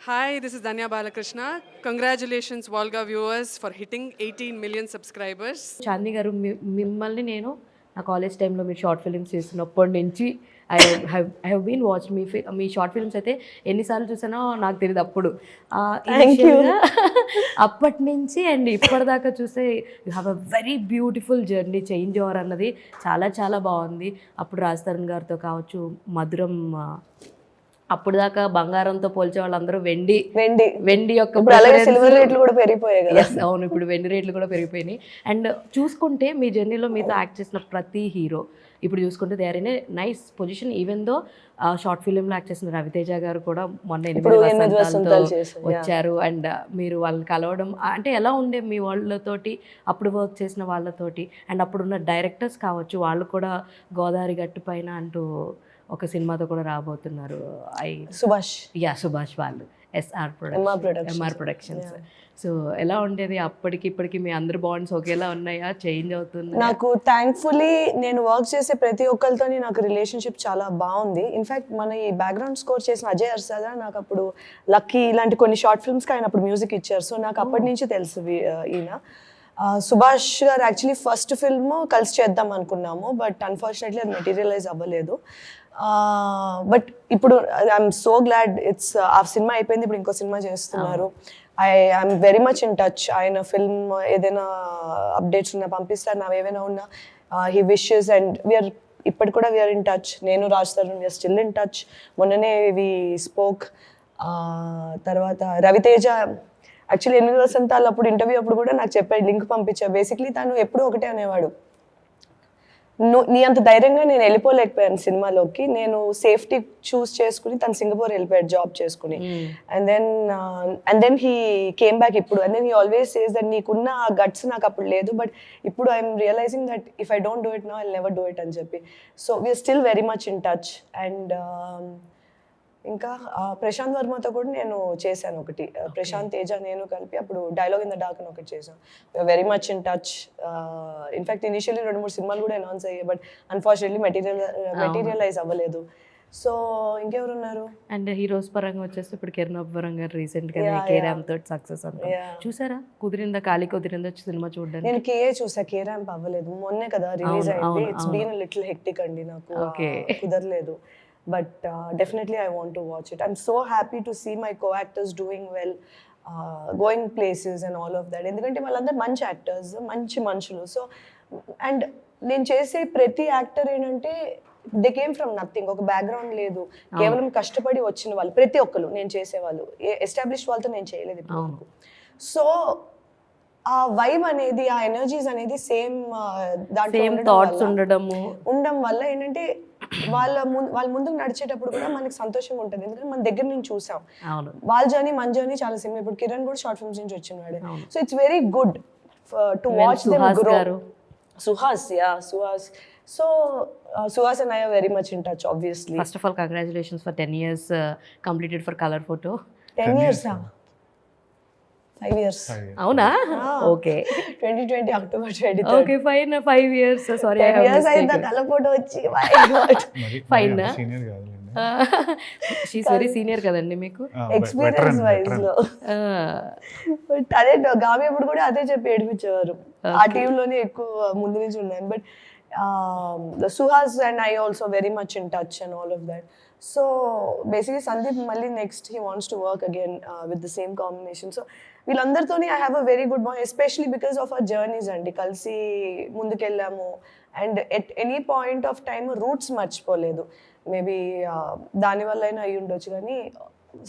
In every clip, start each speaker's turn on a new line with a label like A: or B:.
A: Hi, this is Danya Balakrishna. Congratulations, Volga viewers, for hitting 18 million subscribers.
B: Chandy గారు మీ- మిమ్మల్ని నేను నా కాలేజ్ టైంలో మీరు షార్ట్ ఫిల్మ్స్ చేస్తున్నప్పటి నుంచి I have I have been watch me fi- మీ షార్ట్ ఫిల్మ్స్ అయితే ఎన్నిసార్లు చూసానో నాకు తెలియదు అప్పుడు ఆ, అప్పటి నుంచి అండ్ ఇప్పటిదాకా చూస్తే you have a very beautiful journey change over అన్నది చాలా చాలా బాగుంది అప్పుడు రాజ్ తరుణ్ గారితో కావచ్చు మధురం అప్పుడు దాకా బంగారంతో పోల్చే వాళ్ళందరూ వెండి
C: వెండి.
B: వెండి యొక్క
C: సిల్వర్ రేట్లు కూడా పెరిగిపోయాయి
B: అవును ఇప్పుడు వెండి రేట్లు కూడా పెరిగిపోయినాయి. అండ్ చూసుకుంటే మీ జర్నీలో మీతో యాక్ట్ చేసిన ప్రతి హీరో ఇప్పుడు చూసుకుంటే they are in a nice position even though short ఫిలింలో యాక్ట్ చేసిన రవితేజ గారు కూడా మొన్న ఎనిమిది. వచ్చారు. అండ్ మీరు వాళ్ళని కలవడం అంటే ఎలా ఉండే మీ వాళ్ళతోటి అప్పుడు వర్క్ చేసిన వాళ్ళతోటి అండ్ అప్పుడున్న డైరెక్టర్స్ కావచ్చు వాళ్ళు కూడా గోదావరి గట్టు పైన అంటూ ఒక సినిమాతో కూడా రాబోతున్నారు. ఐ
C: సుభాష్.
B: యా సుభాష్ వాళ్ళు. SR
C: MR
B: production. MR productions so ఎలా ఉండేది అప్పటికి ఇప్పటికి మీ అందరి బాండ్స్ ఒకేలా ఉన్నాయా? చేంజ్ అవుతుంది
C: నాకు థ్యాంక్ఫుల్లీ నేను వర్క్ చేసే ప్రతి ఒక్కరితోని నాకు రిలేషన్షిప్ చాలా బాగుంది. ఇన్ఫాక్ట్ మన ఈ బ్యాక్గ్రౌండ్ స్కోర్ చేసిన అజయ్ అర్సాద నాకు అప్పుడు లక్కీ ఇలాంటి కొన్ని షార్ట్ ఫిల్మ్స్కి ఆయన అప్పుడు మ్యూజిక్ ఇచ్చారు. సో నాకు అప్పటి నుంచి తెలుసు ఈయన. సుభాష్ గారు యాక్చువల్లీ ఫస్ట్ ఫిల్మ్ కలిసి చేద్దాం అనుకున్నాము. బట్ అన్ఫార్చునేట్లీ అది మెటీరియలైజ్ అవ్వలేదు. బట్ ఇప్పుడు ఐఎమ్ సో గ్లాడ్ ఇట్స్ ఆ సినిమా అయిపోయింది. ఇప్పుడు ఇంకో సినిమా చేస్తున్నారు. I I'm very much in touch ఆయన ఫిల్మ్ ఏదైనా అప్డేట్స్ ఉన్నా పంపిస్తారు నావి ఏమైనా ఉన్నా హీ విషెస్ అండ్ వీఆర్ ఇప్పటి కూడా వీఆర్ ఇన్ టచ్ నేను Raj Tarun we're still in touch మొన్ననే వి స్పోక్ తర్వాత రవితేజ యాక్చువల్లీ ఎనిమిది వసంతాలు అప్పుడు ఇంటర్వ్యూ అప్పుడు కూడా నాకు చెప్పాడు లింక్ పంపించా. బేసిక్లీ తను ఎప్పుడూ ఒకటే అనేవాడు. నీ అంత ధైర్యంగా నేను వెళ్ళిపోలేకపోయాను సినిమాలోకి. నేను సేఫ్టీ చూస్ చేసుకుని తను సింగపూర్ వెళ్ళిపోయాడు జాబ్ చేసుకుని. And then and then he came back ఇప్పుడు. And then he always says that నీకున్న ఆ గట్స్ నాకు అప్పుడు లేదు బట్ ఇప్పుడు I'm realizing that if I don't do it no I never do it అని చెప్పి. So we're still very much in touch and ఇంకా ప్రశాంత్ వర్మతో కూడా నేను చేశాను ఒకటి. ప్రశాంత్ తేజ నేను కలిపి అప్పుడు డైలాగ్ ఇన్ ద డార్క్ అని ఒకటి చేశాను very much in touch in fact initially రెండు మూడు సినిమాలు కూడా అనౌన్స్ అయ్యాయి బట్ అన్ఫార్చునేట్లీ మెటీరియల్ మెటీరియలైజ్ అవ్వలేదు. సో ఇంకెవరు ఉన్నారు
B: అండ్ హీరోస్ పరంగా వచ్చేసి ఇప్పుడు కిరణ్ అబ్బవరం గారు
C: రీసెంట్గా
B: కేరామ్ తోటి సక్సెస్
C: Yeah.
B: చూసారా? కుదిరిందా ఖాళీ కుదిరిందా సినిమా చూడడానికి?
C: నేను కేఏ చూసా కే ర్యాంప్ అవ్వలేదు. మొన్నే కదా రిలీజ్ అయింది. ఇట్స్. బీన్ లిటిల్ హెక్టిక్ అండి నాకు. ఆ, but definitely I want to watch it I'm so happy to see my co actors doing well going places and all of that ఎందుకంటే వాళ్ళందరూ మంచి యాక్టర్స్ మంచి మనుషులు. సో అండ్ నేను చేసే ప్రతి యాక్టర్ ఏంటంటే దే కేమ్ ఫ్రమ్ నథింగ్ ఒక బ్యాక్గ్రౌండ్ లేదు. కేవలం కష్టపడి వచ్చిన వాళ్ళు ప్రతి ఒక్కరు నేను చేసేవాళ్ళు. ఎస్టాబ్లిష్ వాళ్ళతో నేను చేయలేదు ఇప్పుడు. సో ఆ వైబ్ అనేది ఆ ఎనర్జీస్ అనేది సేమ్ దాంట్లో వల్ల-
B: ఉండడము.
C: ఉండడం వల్ల ఏంటంటే వాళ్ళ ముందు వాళ్ళ ముందుకు నడిచేటప్పుడు కూడా మనకి సంతోషంగా ఉంటుంది. ఎందుకంటే మన దగ్గర నుంచి చూసాం.
B: అవును.
C: వాళ్ళ జర్నీ మన జర్నీ చాలా సేమ్ ఇప్పుడు కిరణ్ కూడా షార్ట్ ఫిల్మ్స్ నుంచి వచ్చినాడు
B: అవును.
C: So it's very good to watch them
B: Suhas
C: grow.
B: Garu.
C: Suhas yeah Suhas so Suhas and I are very much in touch obviously
B: first of all congratulations for ten years completed for colour photo
C: ten years five years
B: అవునా? Okay
C: twenty twenty October twenty
B: okay fine five years sorry
C: years అయిందా colour photo వచ్చి? My God.
B: Fine?
D: Senior కాదులేండి.
B: She's very senior కదండి మీకు.
C: Experience wise. లో. But అదే గామి అప్పుడు కూడా అదే చెప్పి ఏడిపించేవారు. ఆ టీంలోనే ఎక్కువ ముందు నుంచి ఉన్నాను. But Suhas and I also very much in touch and all of that so basically Sandeep మళ్ళీ next he wants to work again with the same combination so వీళ్ళందరితోని I have a very good bye especially because of our journeys అండి. కలిసి ముందుకెళ్ళాము. And at any point of time roots మర్చిపోలేదు. Maybe దానివల్ల అయినా అయ్యి ఉండొచ్చు కానీ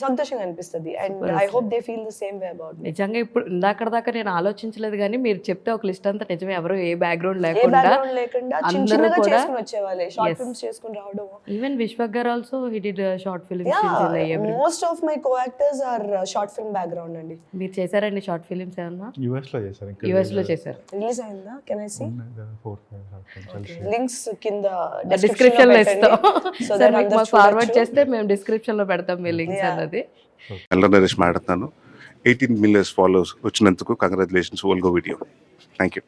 C: సంతోషంగా అనిపిస్తుంది. And I hope they feel the same way about
B: నిజంగా ఇప్పుడు ఇందాక దాకా నేను ఆలోచించలేదు కానీ మీరు చెప్తే ఒక లిస్ట్ అంతా నిజమే. ఎవరు ఏ బ్యాక్గ్రౌండ్ లేకుండా
C: లేకుండా చిన్న
B: అందరూ
C: చిన్నగా
B: కూడా
C: చేసుకుని వచ్చేవాళ్ళే. షార్ట్. ఫిల్మ్స్ చేసుకుని రావడం
B: even Vishwak garu also he did short films
C: most of my co actors are short film background అండి.
B: మీరు చేశారండి షార్ట్ ఫిల్మ్స్ ఏమన్నా?
D: యుఎస్లో చేశారు. ఇంకా
B: యుఎస్లో చేశారు.
C: రిలీజ్ అయిందా? Can I see
D: four five
C: links కింద
B: డిస్క్రిప్షన్లో ఇస్తాం.
C: సో
B: మాకు ఫార్వర్డ్ చేస్తే మేము డిస్క్రిప్షన్లో పెడతాం మీ లింక్స్ అన్నది.
E: నరేష్ మాట్లాడుతున్నాను. ఎయిటీన్ మిలియన్స్ ఫాలోవర్స్ వచ్చినందుకు కంగ్రాచులేషన్స్ ఓల్గో వీడియో థ్యాంక్ యూ